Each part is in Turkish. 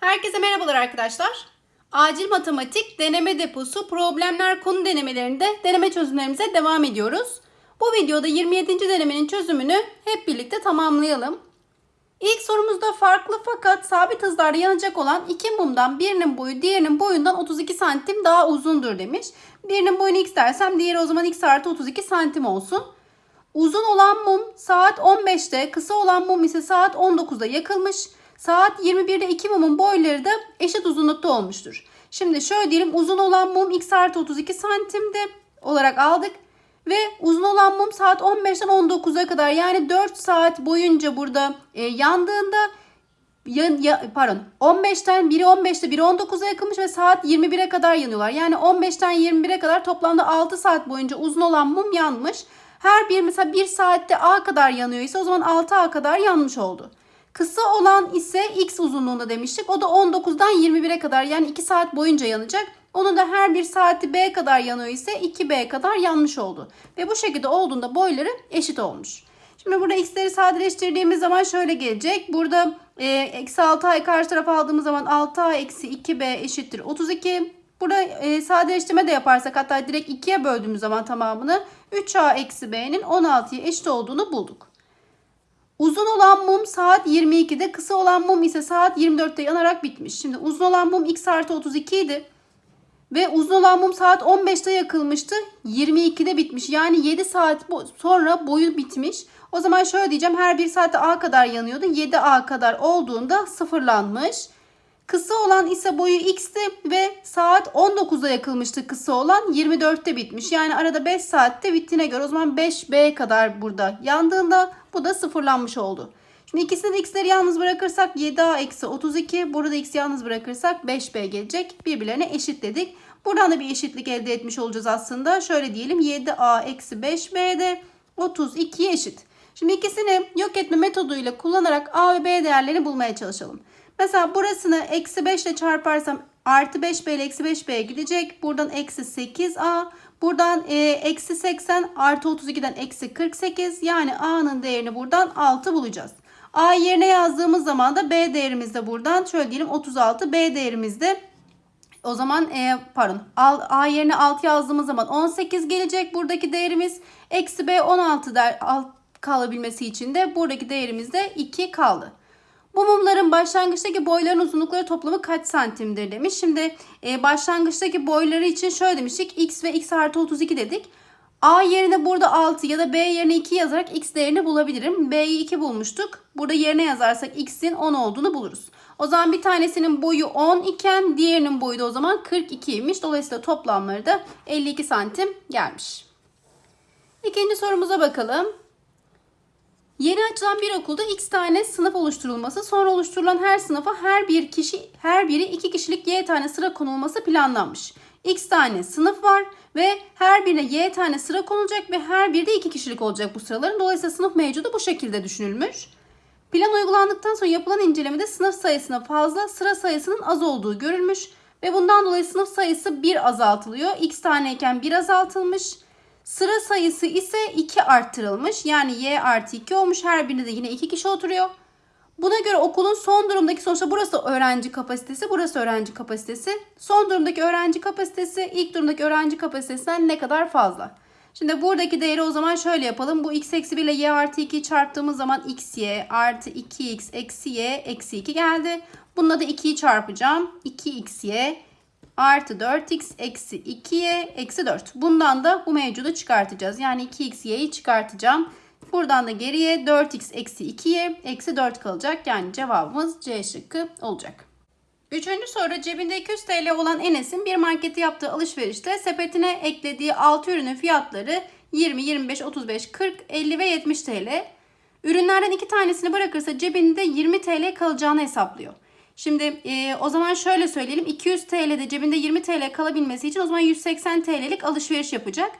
Herkese merhabalar arkadaşlar. Acil matematik deneme deposu problemler konu denemelerinde deneme çözümlerimize devam ediyoruz. Bu videoda 27. denemenin çözümünü hep birlikte tamamlayalım. İlk sorumuzda farklı fakat sabit hızlarda yanacak olan iki mumdan birinin boyu diğerinin boyundan 32 santim daha uzundur demiş. Birinin boyunu x dersem diğeri o zaman x artı 32 santim olsun. Uzun olan mum saat 15'te, kısa olan mum ise saat 19'da yakılmış. Saat 21'de iki mumun boyları da eşit uzunlukta olmuştur. Şimdi şöyle diyelim uzun olan mum x artı 32 santimde olarak aldık. Ve uzun olan mum saat 15'ten 19'a kadar yani 4 saat boyunca burada e, yandığında ya, ya, pardon 15'ten biri 15'te biri 19'a yakılmış ve saat 21'e kadar yanıyorlar. Yani 15'ten 21'e kadar toplamda 6 saat boyunca uzun olan mum yanmış. Her bir mesela 1 saatte A kadar yanıyor ise o zaman 6A kadar yanmış oldu. Kısa olan ise X uzunluğunda demiştik. O da 19'dan 21'e kadar yani 2 saat boyunca yanacak. Onun da her bir saati B kadar yanıyor ise 2B kadar yanmış oldu. Ve bu şekilde olduğunda boyları eşit olmuş. Şimdi burada x'leri sadeleştirdiğimiz zaman şöyle gelecek. Burada e, eksi 6a'yı karşı tarafa aldığımız zaman 6a eksi 2b eşittir 32. Burada e, sadeleştirme de yaparsak hatta direkt 2'ye böldüğümüz zaman tamamını 3a eksi b'nin 16'ya eşit olduğunu bulduk. Uzun olan mum saat 22'de, kısa olan mum ise saat 24'te yanarak bitmiş. Şimdi uzun olan mum x artı 32 idi. Ve uzun olan mum saat 15'te yakılmıştı. 22'de bitmiş. Yani 7 saat sonra boyu bitmiş. O zaman şöyle diyeceğim. Her bir saatte A kadar yanıyordu. 7A kadar olduğunda sıfırlanmış. Kısa olan ise boyu x'ti ve saat 19'da yakılmıştı kısa olan 24'te bitmiş. Yani arada 5 saatte bittiğine göre o zaman 5B kadar burada yandığında bu da sıfırlanmış oldu. Şimdi ikisini x'leri yalnız bırakırsak 7a eksi 32. Burada x yalnız bırakırsak 5b gelecek. Birbirlerine eşit dedik. Buradan da bir eşitlik elde etmiş olacağız aslında. Şöyle diyelim 7a eksi 5b de 32'ye eşit. Şimdi ikisini yok etme metoduyla kullanarak a ve b değerlerini bulmaya çalışalım. Mesela burasını eksi 5 ile çarparsam artı 5b ile eksi 5b gidecek. Buradan eksi 8a. Buradan e, eksi 80 artı 32'den eksi 48. Yani a'nın değerini buradan 6 bulacağız. A yerine yazdığımız zaman da B değerimiz de buradan şöyle diyelim 36. B değerimiz de o zaman e, pardon A yerine 6 yazdığımız zaman 18 gelecek. Buradaki değerimiz eksi B 16 der, kalabilmesi için de buradaki değerimiz de 2 kaldı. Bu mumların başlangıçtaki boyların uzunlukları toplamı kaç santimdir demiş. Şimdi e, başlangıçtaki boyları için şöyle demiştik. X ve X artı 32 dedik. A yerine burada 6 ya da B yerine 2 yazarak X değerini bulabilirim. B'yi 2 bulmuştuk. Burada yerine yazarsak X'in 10 olduğunu buluruz. O zaman bir tanesinin boyu 10 iken diğerinin boyu da o zaman 42'ymiş. Dolayısıyla toplamları da 52 santim gelmiş. İkinci sorumuza bakalım. Yeni açılan bir okulda x tane sınıf oluşturulması, sonra oluşturulan her sınıfa her bir kişi her biri iki kişilik y tane sıra konulması planlanmış. X tane sınıf var ve her birine y tane sıra konulacak ve her biri de iki kişilik olacak bu sıraların. Dolayısıyla sınıf mevcudu bu şekilde düşünülmüş. Plan uygulandıktan sonra yapılan incelemede sınıf sayısına fazla, sıra sayısının az olduğu görülmüş ve bundan dolayı sınıf sayısı 1 azaltılıyor. X taneyken 1 azaltılmış. Sıra sayısı ise 2 arttırılmış. Yani y artı 2 olmuş. Her birinde de yine 2 kişi oturuyor. Buna göre okulun son durumdaki sonuçta burası öğrenci kapasitesi, burası öğrenci kapasitesi. Son durumdaki öğrenci kapasitesi ilk durumdaki öğrenci kapasitesinden ne kadar fazla? Şimdi buradaki değeri o zaman şöyle yapalım. Bu x eksi 1 ile y artı 2'yi çarptığımız zaman x y artı 2x eksi y eksi 2 geldi. Bununla da 2'yi çarpacağım. 2xy artı 4x eksi 2y eksi 4. Bundan da bu mevcudu çıkartacağız. Yani 2xy'yi çıkartacağım. Buradan da geriye 4x eksi 2y eksi 4 kalacak. Yani cevabımız C şıkkı olacak. Üçüncü soru cebinde 200 TL olan Enes'in bir markete yaptığı alışverişte sepetine eklediği 6 ürünün fiyatları 20, 25, 35, 40, 50 ve 70 TL. Ürünlerden iki tanesini bırakırsa cebinde 20 TL kalacağını hesaplıyor. Şimdi e, o zaman şöyle söyleyelim 200 TL'de cebinde 20 TL kalabilmesi için o zaman 180 TL'lik alışveriş yapacak.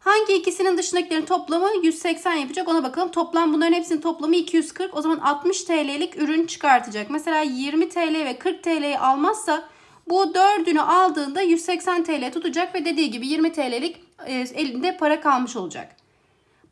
Hangi ikisinin dışındakilerin toplamı 180 yapacak ona bakalım. Toplam bunların hepsinin toplamı 240. O zaman 60 TL'lik ürün çıkartacak. Mesela 20 TL ve 40 TL'yi almazsa bu dördünü aldığında 180 TL tutacak ve dediği gibi 20 TL'lik e, elinde para kalmış olacak.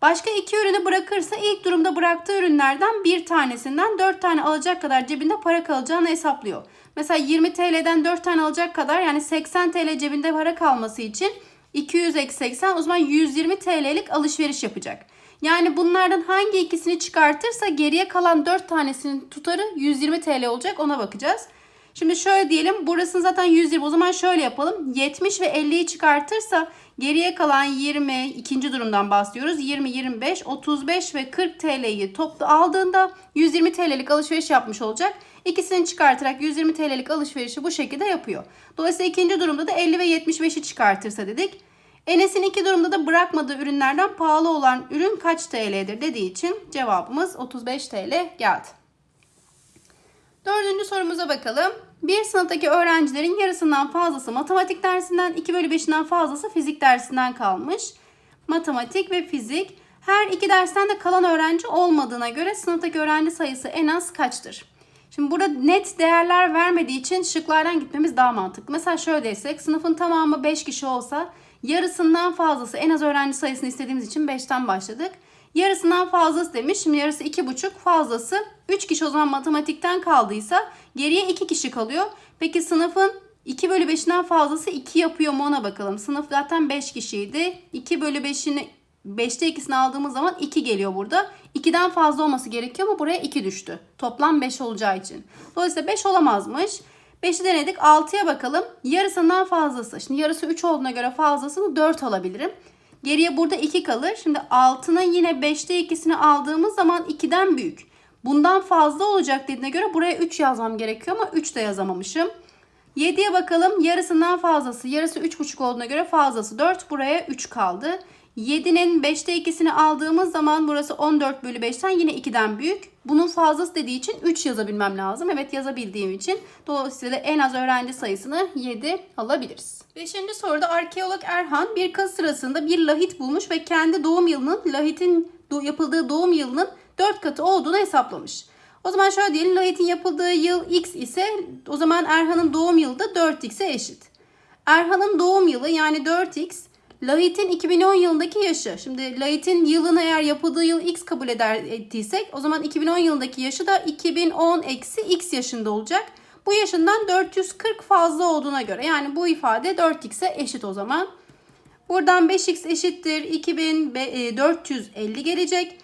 Başka iki ürünü bırakırsa ilk durumda bıraktığı ürünlerden bir tanesinden 4 tane alacak kadar cebinde para kalacağını hesaplıyor. Mesela 20 TL'den 4 tane alacak kadar yani 80 TL cebinde para kalması için 200 eksi 80 o zaman 120 TL'lik alışveriş yapacak. Yani bunlardan hangi ikisini çıkartırsa geriye kalan 4 tanesinin tutarı 120 TL olacak ona bakacağız. Şimdi şöyle diyelim burasını zaten 120 o zaman şöyle yapalım. 70 ve 50'yi çıkartırsa geriye kalan 20 ikinci durumdan bahsediyoruz. 20, 25, 35 ve 40 TL'yi toplu aldığında 120 TL'lik alışveriş yapmış olacak. İkisini çıkartarak 120 TL'lik alışverişi bu şekilde yapıyor. Dolayısıyla ikinci durumda da 50 ve 75'i çıkartırsa dedik. Enes'in iki durumda da bırakmadığı ürünlerden pahalı olan ürün kaç TL'dir dediği için cevabımız 35 TL geldi. Dördüncü sorumuza bakalım. Bir sınıftaki öğrencilerin yarısından fazlası matematik dersinden, 2 bölü 5'inden fazlası fizik dersinden kalmış. Matematik ve fizik. Her iki dersten de kalan öğrenci olmadığına göre sınıftaki öğrenci sayısı en az kaçtır? Şimdi burada net değerler vermediği için şıklardan gitmemiz daha mantıklı. Mesela şöyle desek sınıfın tamamı 5 kişi olsa yarısından fazlası en az öğrenci sayısını istediğimiz için 5'ten başladık. Yarısından fazlası demiş. Şimdi yarısı 2,5 fazlası 3 kişi o zaman matematikten kaldıysa geriye 2 kişi kalıyor. Peki sınıfın 2 bölü 5'inden fazlası 2 yapıyor mu ona bakalım. Sınıf zaten 5 kişiydi. 2 bölü 5'ini 5'te ikisini aldığımız zaman 2 geliyor burada. 2'den fazla olması gerekiyor ama buraya 2 düştü. Toplam 5 olacağı için. Dolayısıyla 5 olamazmış. 5'i denedik. 6'ya bakalım. Yarısından fazlası. Şimdi yarısı 3 olduğuna göre fazlasını 4 alabilirim. Geriye burada 2 kalır. Şimdi 6'nın yine 5'te ikisini aldığımız zaman 2'den büyük. Bundan fazla olacak dediğine göre buraya 3 yazmam gerekiyor ama 3 de yazamamışım. 7'ye bakalım. Yarısından fazlası. Yarısı 3,5 olduğuna göre fazlası 4. Buraya 3 kaldı. 7'nin 5'te ikisini aldığımız zaman burası 14 bölü 5'ten yine 2'den büyük. Bunun fazlası dediği için 3 yazabilmem lazım. Evet yazabildiğim için. Dolayısıyla en az öğrenci sayısını 7 alabiliriz. Beşinci soruda arkeolog Erhan bir kazı sırasında bir lahit bulmuş ve kendi doğum yılının lahitin yapıldığı doğum yılının 4 katı olduğunu hesaplamış. O zaman şöyle diyelim lahitin yapıldığı yıl x ise o zaman Erhan'ın doğum yılı da 4x'e eşit. Erhan'ın doğum yılı yani 4x Lahit'in 2010 yılındaki yaşı. Şimdi Lahit'in yılını eğer yapıldığı yıl x kabul eder ettiysek o zaman 2010 yılındaki yaşı da 2010 eksi x yaşında olacak. Bu yaşından 440 fazla olduğuna göre yani bu ifade 4x'e eşit o zaman. Buradan 5x eşittir 2450 gelecek.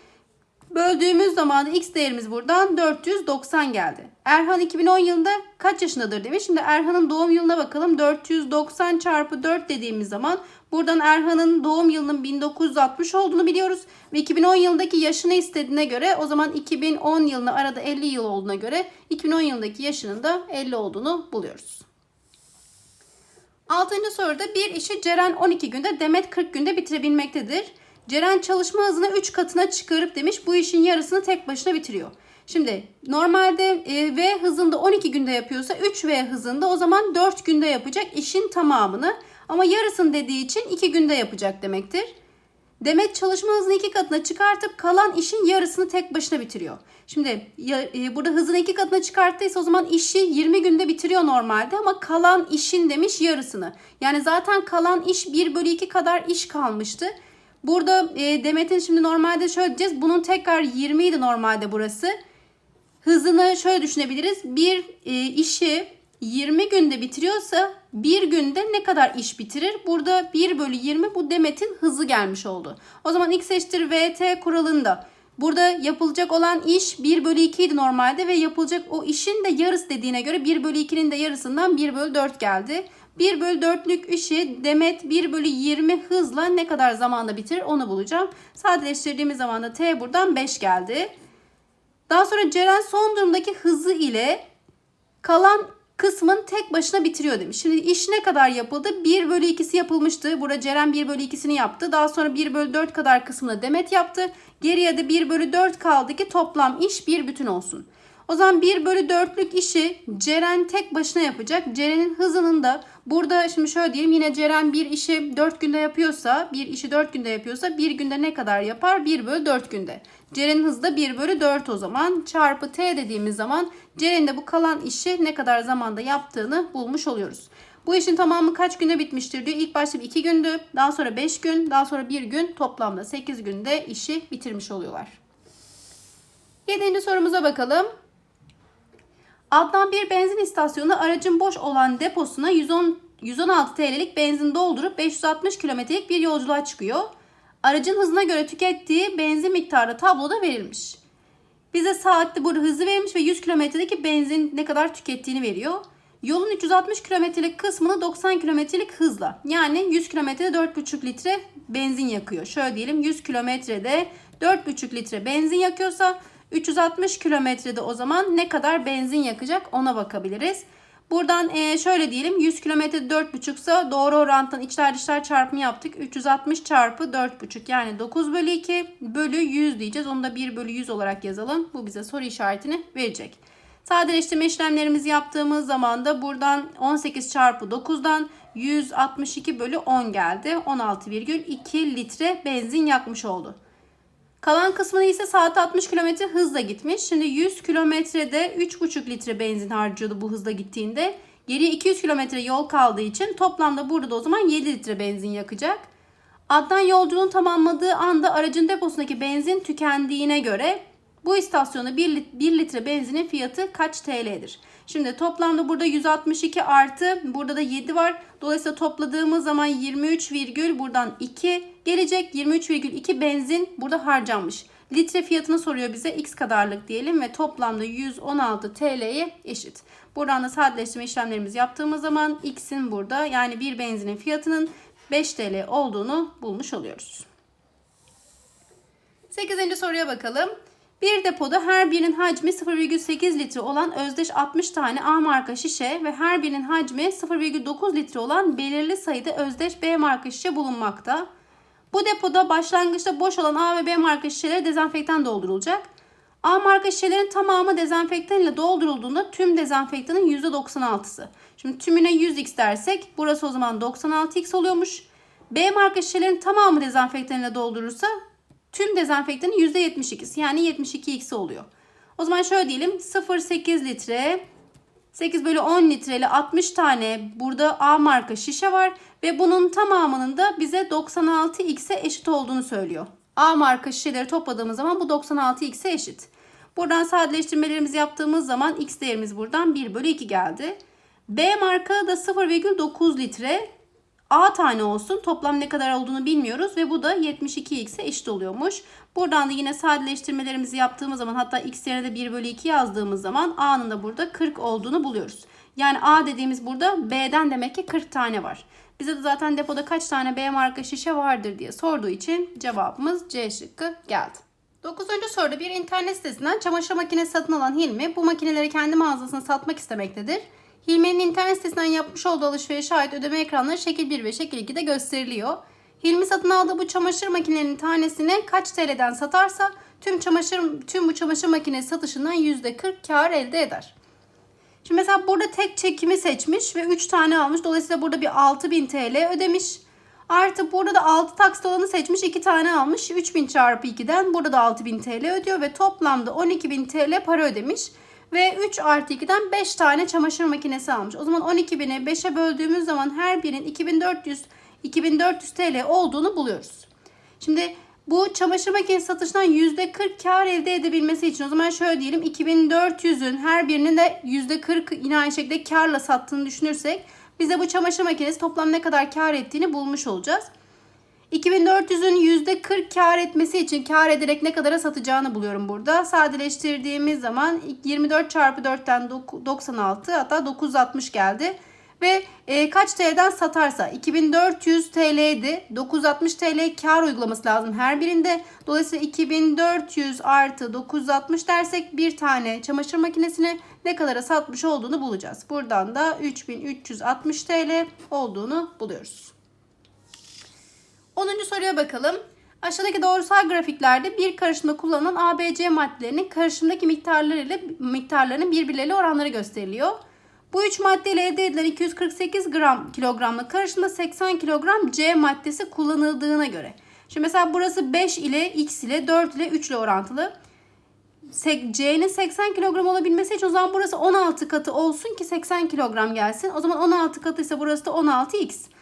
Böldüğümüz zaman x değerimiz buradan 490 geldi. Erhan 2010 yılında kaç yaşındadır demiş. Şimdi Erhan'ın doğum yılına bakalım. 490 çarpı 4 dediğimiz zaman buradan Erhan'ın doğum yılının 1960 olduğunu biliyoruz. Ve 2010 yılındaki yaşını istediğine göre o zaman 2010 yılına arada 50 yıl olduğuna göre 2010 yılındaki yaşının da 50 olduğunu buluyoruz. Altıncı soruda bir işi Ceren 12 günde Demet 40 günde bitirebilmektedir. Ceren çalışma hızını 3 katına çıkarıp demiş bu işin yarısını tek başına bitiriyor. Şimdi normalde e, V hızında 12 günde yapıyorsa 3V hızında o zaman 4 günde yapacak işin tamamını. Ama yarısını dediği için 2 günde yapacak demektir. Demet çalışma hızını 2 katına çıkartıp kalan işin yarısını tek başına bitiriyor. Şimdi ya, e, burada hızını 2 katına çıkarttıysa o zaman işi 20 günde bitiriyor normalde ama kalan işin demiş yarısını. Yani zaten kalan iş 1 bölü 2 kadar iş kalmıştı. Burada e, Demet'in şimdi normalde şöyle diyeceğiz. Bunun tekrar 20 idi normalde burası. Hızını şöyle düşünebiliriz. Bir e, işi 20 günde bitiriyorsa bir günde ne kadar iş bitirir? Burada 1 bölü 20 bu Demet'in hızı gelmiş oldu. O zaman x eşittir vt kuralında burada yapılacak olan iş 1 bölü 2 idi normalde ve yapılacak o işin de yarısı dediğine göre 1 bölü 2'nin de yarısından 1 bölü 4 geldi. 1 bölü 4'lük işi Demet 1 bölü 20 hızla ne kadar zamanda bitirir onu bulacağım. Sadeleştirdiğimiz zaman da T buradan 5 geldi. Daha sonra Ceren son durumdaki hızı ile kalan kısmın tek başına bitiriyor demiş. Şimdi iş ne kadar yapıldı? 1 bölü 2'si yapılmıştı. Burada Ceren 1 bölü 2'sini yaptı. Daha sonra 1 bölü 4 kadar kısmını Demet yaptı. Geriye de 1 bölü 4 kaldı ki toplam iş bir bütün olsun. O zaman 1 bölü 4'lük işi Ceren tek başına yapacak. Ceren'in hızının da burada şimdi şöyle diyelim yine Ceren bir işi 4 günde yapıyorsa bir işi 4 günde yapıyorsa bir günde ne kadar yapar? 1 bölü 4 günde. Ceren'in hızı da 1 bölü 4 o zaman çarpı t dediğimiz zaman Ceren'in de bu kalan işi ne kadar zamanda yaptığını bulmuş oluyoruz. Bu işin tamamı kaç günde bitmiştir diyor. İlk başta 2 gündü, daha sonra 5 gün, daha sonra 1 gün toplamda 8 günde işi bitirmiş oluyorlar. Yedinci sorumuza bakalım. Adnan bir benzin istasyonu aracın boş olan deposuna 110 116 TL'lik benzin doldurup 560 kilometrelik bir yolculuğa çıkıyor. Aracın hızına göre tükettiği benzin miktarı tabloda verilmiş. Bize saatte burada hızı verilmiş ve 100 kilometredeki benzin ne kadar tükettiğini veriyor. Yolun 360 kilometrelik kısmını 90 kilometrelik hızla yani 100 kilometrede 4,5 litre benzin yakıyor. Şöyle diyelim 100 kilometrede 4,5 litre benzin yakıyorsa 360 kilometrede o zaman ne kadar benzin yakacak ona bakabiliriz. Buradan e, şöyle diyelim 100 kilometrede 4,5 ise doğru orantıdan içler dışlar çarpımı yaptık. 360 çarpı 4,5 yani 9 bölü 2 bölü 100 diyeceğiz. Onu da 1 bölü 100 olarak yazalım. Bu bize soru işaretini verecek. Sadeleştirme işlemlerimizi yaptığımız zaman da buradan 18 çarpı 9'dan 162 bölü 10 geldi. 16,2 litre benzin yakmış oldu. Kalan kısmını ise saatte 60 km hızla gitmiş. Şimdi 100 kilometrede 3,5 litre benzin harcıyordu bu hızla gittiğinde. Geriye 200 kilometre yol kaldığı için toplamda burada da o zaman 7 litre benzin yakacak. Adnan yolculuğunu tamamladığı anda aracın deposundaki benzin tükendiğine göre bu istasyonda 1, 1 litre benzinin fiyatı kaç TL'dir? Şimdi toplamda burada 162 artı burada da 7 var. Dolayısıyla topladığımız zaman 23 virgül buradan 2 gelecek. 23,2 benzin burada harcanmış. Litre fiyatını soruyor bize x kadarlık diyelim ve toplamda 116 TL'ye eşit. Buradan da sadeleştirme işlemlerimizi yaptığımız zaman x'in burada yani bir benzinin fiyatının 5 TL olduğunu bulmuş oluyoruz. 8. soruya bakalım. Bir depoda her birinin hacmi 0,8 litre olan özdeş 60 tane A marka şişe ve her birinin hacmi 0,9 litre olan belirli sayıda özdeş B marka şişe bulunmakta. Bu depoda başlangıçta boş olan A ve B marka şişeleri dezenfektan doldurulacak. A marka şişelerin tamamı dezenfektan ile doldurulduğunda tüm dezenfektanın %96'sı. Şimdi tümüne 100x dersek burası o zaman 96x oluyormuş. B marka şişelerin tamamı dezenfektan ile doldurursa tüm dezenfektanın %72'si yani 72x oluyor. O zaman şöyle diyelim 0,8 litre 8 bölü 10 litreli 60 tane burada A marka şişe var ve bunun tamamının da bize 96x'e eşit olduğunu söylüyor. A marka şişeleri topladığımız zaman bu 96x'e eşit. Buradan sadeleştirmelerimizi yaptığımız zaman x değerimiz buradan 1 bölü 2 geldi. B marka da 0,9 litre A tane olsun. Toplam ne kadar olduğunu bilmiyoruz ve bu da 72x'e eşit oluyormuş. Buradan da yine sadeleştirmelerimizi yaptığımız zaman hatta x yerine de 1 bölü 2 yazdığımız zaman A'nın da burada 40 olduğunu buluyoruz. Yani A dediğimiz burada B'den demek ki 40 tane var. Bize de zaten depoda kaç tane B marka şişe vardır diye sorduğu için cevabımız C şıkkı geldi. 9. soruda bir internet sitesinden çamaşır makinesi satın alan Hilmi bu makineleri kendi mağazasına satmak istemektedir. Hilmi'nin internet sitesinden yapmış olduğu alışverişe ait ödeme ekranları şekil 1 ve şekil 2'de gösteriliyor. Hilmi satın aldığı bu çamaşır makinelerinin tanesini kaç TL'den satarsa tüm çamaşır tüm bu çamaşır makinesi satışından %40 kar elde eder. Şimdi mesela burada tek çekimi seçmiş ve 3 tane almış. Dolayısıyla burada bir 6000 TL ödemiş. Artı burada da 6 taksit olanı seçmiş. 2 tane almış. 3000 çarpı 2'den burada da 6000 TL ödüyor ve toplamda 12000 TL para ödemiş. Ve 3 artı 2'den 5 tane çamaşır makinesi almış. O zaman 12.000'i 5'e böldüğümüz zaman her birinin 2400 2400 TL olduğunu buluyoruz. Şimdi bu çamaşır makinesi satışından %40 kar elde edebilmesi için o zaman şöyle diyelim 2400'ün her birinin de %40 yine aynı şekilde karla sattığını düşünürsek bize bu çamaşır makinesi toplam ne kadar kar ettiğini bulmuş olacağız. 2400'ün %40 kar etmesi için kar ederek ne kadara satacağını buluyorum burada. Sadeleştirdiğimiz zaman 24 çarpı 4'ten 96 hatta 960 geldi. Ve e, kaç TL'den satarsa 2400 TL'ydi. 960 TL kar uygulaması lazım her birinde. Dolayısıyla 2400 artı 960 dersek bir tane çamaşır makinesini ne kadara satmış olduğunu bulacağız. Buradan da 3360 TL olduğunu buluyoruz. 10. soruya bakalım. Aşağıdaki doğrusal grafiklerde bir karışımda kullanılan ABC maddelerinin karışımdaki miktarları ile miktarlarının birbirleriyle oranları gösteriliyor. Bu üç maddeyle elde edilen 248 gram kilogramlık karışımda 80 kilogram C maddesi kullanıldığına göre. Şimdi mesela burası 5 ile X ile 4 ile 3 ile orantılı. C'nin 80 kilogram olabilmesi için o zaman burası 16 katı olsun ki 80 kilogram gelsin. O zaman 16 katıysa burası da 16x.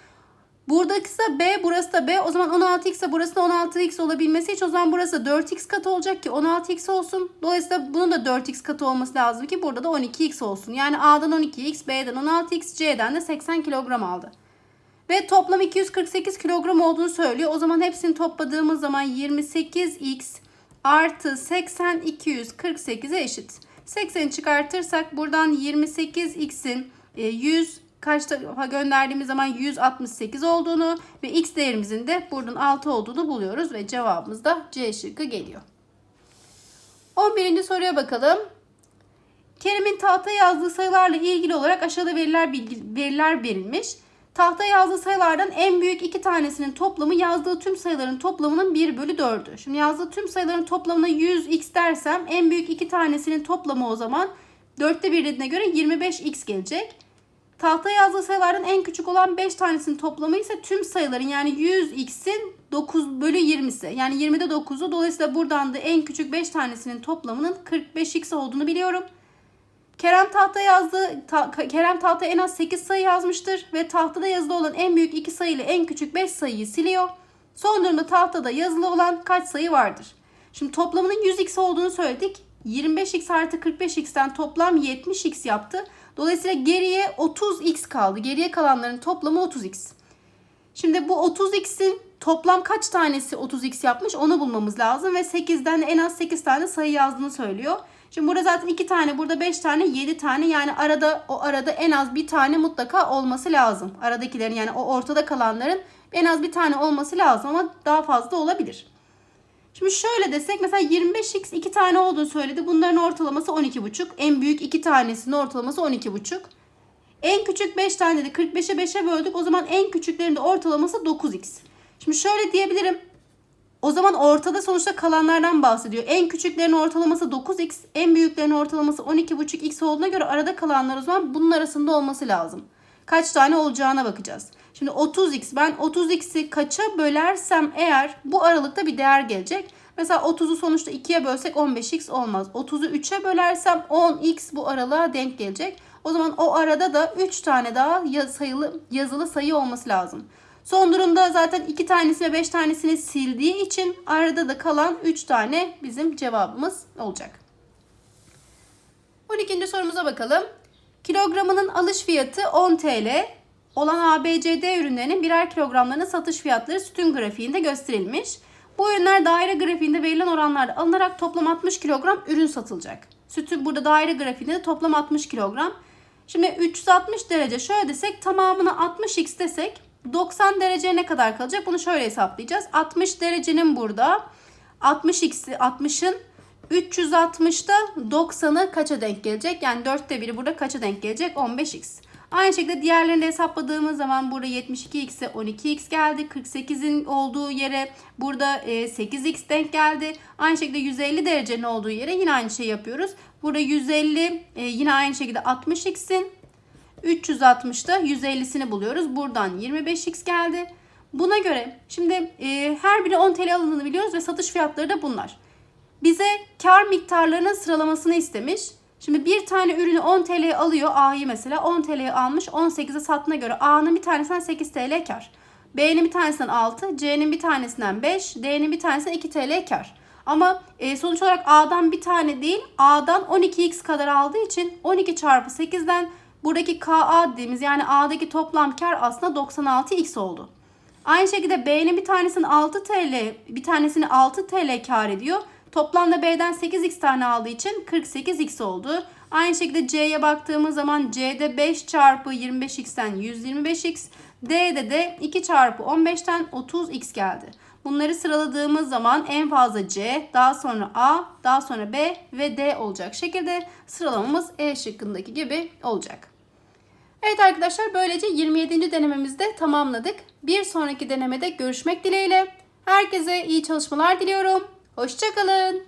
Buradaki ise B, burası da B. O zaman 16x ise burası da 16x olabilmesi için o zaman burası da 4x katı olacak ki 16x olsun. Dolayısıyla bunun da 4x katı olması lazım ki burada da 12x olsun. Yani A'dan 12x, B'den 16x, C'den de 80 kilogram aldı. Ve toplam 248 kilogram olduğunu söylüyor. O zaman hepsini topladığımız zaman 28x artı 80 248'e eşit. 80'i çıkartırsak buradan 28x'in e, 100 kaç tarafa gönderdiğimiz zaman 168 olduğunu ve x değerimizin de buradan 6 olduğunu buluyoruz ve cevabımız da C şıkkı geliyor. 11. soruya bakalım. Kerim'in tahta yazdığı sayılarla ilgili olarak aşağıda veriler bilgi, veriler verilmiş. Tahta yazdığı sayılardan en büyük iki tanesinin toplamı yazdığı tüm sayıların toplamının 1 bölü 4'ü. Şimdi yazdığı tüm sayıların toplamına 100x dersem en büyük iki tanesinin toplamı o zaman 4'te 1 dediğine göre 25x gelecek. Tahta yazdığı sayılardan en küçük olan 5 tanesinin toplamı ise tüm sayıların yani 100x'in 9 bölü 20'si. Yani 20'de 9'u. Dolayısıyla buradan da en küçük 5 tanesinin toplamının 45x olduğunu biliyorum. Kerem tahta yazdı. Ta, Kerem tahta en az 8 sayı yazmıştır ve tahtada yazılı olan en büyük 2 sayı ile en küçük 5 sayıyı siliyor. Son durumda tahtada yazılı olan kaç sayı vardır? Şimdi toplamının 100x olduğunu söyledik. 25x artı 45x'ten toplam 70x yaptı. Dolayısıyla geriye 30x kaldı. Geriye kalanların toplamı 30x. Şimdi bu 30x'in toplam kaç tanesi 30x yapmış onu bulmamız lazım. Ve 8'den en az 8 tane sayı yazdığını söylüyor. Şimdi burada zaten 2 tane, burada 5 tane, 7 tane. Yani arada o arada en az bir tane mutlaka olması lazım. Aradakilerin yani o ortada kalanların en az bir tane olması lazım ama daha fazla olabilir. Şimdi şöyle desek mesela 25x 2 tane olduğunu söyledi. Bunların ortalaması 12,5. En büyük 2 tanesinin ortalaması 12,5. En küçük 5 tane dedi. 45'e 5'e böldük. O zaman en küçüklerin de ortalaması 9x. Şimdi şöyle diyebilirim. O zaman ortada sonuçta kalanlardan bahsediyor. En küçüklerin ortalaması 9x, en büyüklerin ortalaması 12,5x olduğuna göre arada kalanlar o zaman bunun arasında olması lazım. Kaç tane olacağına bakacağız. Şimdi 30x ben 30x'i kaça bölersem eğer bu aralıkta bir değer gelecek. Mesela 30'u sonuçta 2'ye bölsek 15x olmaz. 30'u 3'e bölersem 10x bu aralığa denk gelecek. O zaman o arada da 3 tane daha sayılı, yazılı sayı olması lazım. Son durumda zaten 2 tanesi ve 5 tanesini sildiği için arada da kalan 3 tane bizim cevabımız olacak. 12. sorumuza bakalım. Kilogramının alış fiyatı 10 TL olan ABCD ürünlerinin birer kilogramlarının satış fiyatları sütun grafiğinde gösterilmiş. Bu ürünler daire grafiğinde verilen oranlarda alınarak toplam 60 kilogram ürün satılacak. Sütün burada daire grafiğinde de toplam 60 kilogram. Şimdi 360 derece şöyle desek tamamına 60x desek 90 dereceye ne kadar kalacak? Bunu şöyle hesaplayacağız. 60 derecenin burada 60x'i 60'ın 360'da 90'ı kaça denk gelecek? Yani 4'te biri burada kaça denk gelecek? 15x. Aynı şekilde diğerlerini de hesapladığımız zaman burada 72x'e 12x geldi. 48'in olduğu yere burada 8x denk geldi. Aynı şekilde 150 derecenin olduğu yere yine aynı şey yapıyoruz. Burada 150 yine aynı şekilde 60x'in 360'da 150'sini buluyoruz. Buradan 25x geldi. Buna göre şimdi e, her biri 10 TL alındığını biliyoruz ve satış fiyatları da bunlar. Bize kar miktarlarının sıralamasını istemiş. Şimdi bir tane ürünü 10 TL'ye alıyor A'yı mesela 10 TL'ye almış 18'e sattığına göre A'nın bir tanesinden 8 TL kar. B'nin bir tanesinden 6, C'nin bir tanesinden 5, D'nin bir tanesinden 2 TL kar. Ama e, sonuç olarak A'dan bir tane değil A'dan 12x kadar aldığı için 12 çarpı 8'den buradaki KA dediğimiz yani A'daki toplam kar aslında 96x oldu. Aynı şekilde B'nin bir tanesini 6 TL, bir tanesini 6 TL kar ediyor. Toplamda B'den 8x tane aldığı için 48x oldu. Aynı şekilde C'ye baktığımız zaman C'de 5 çarpı 25x'ten 125x. D'de de 2 çarpı 15'ten 30x geldi. Bunları sıraladığımız zaman en fazla C, daha sonra A, daha sonra B ve D olacak şekilde sıralamamız E şıkkındaki gibi olacak. Evet arkadaşlar böylece 27. denememizde tamamladık. Bir sonraki denemede görüşmek dileğiyle. Herkese iyi çalışmalar diliyorum. Hoşçakalın.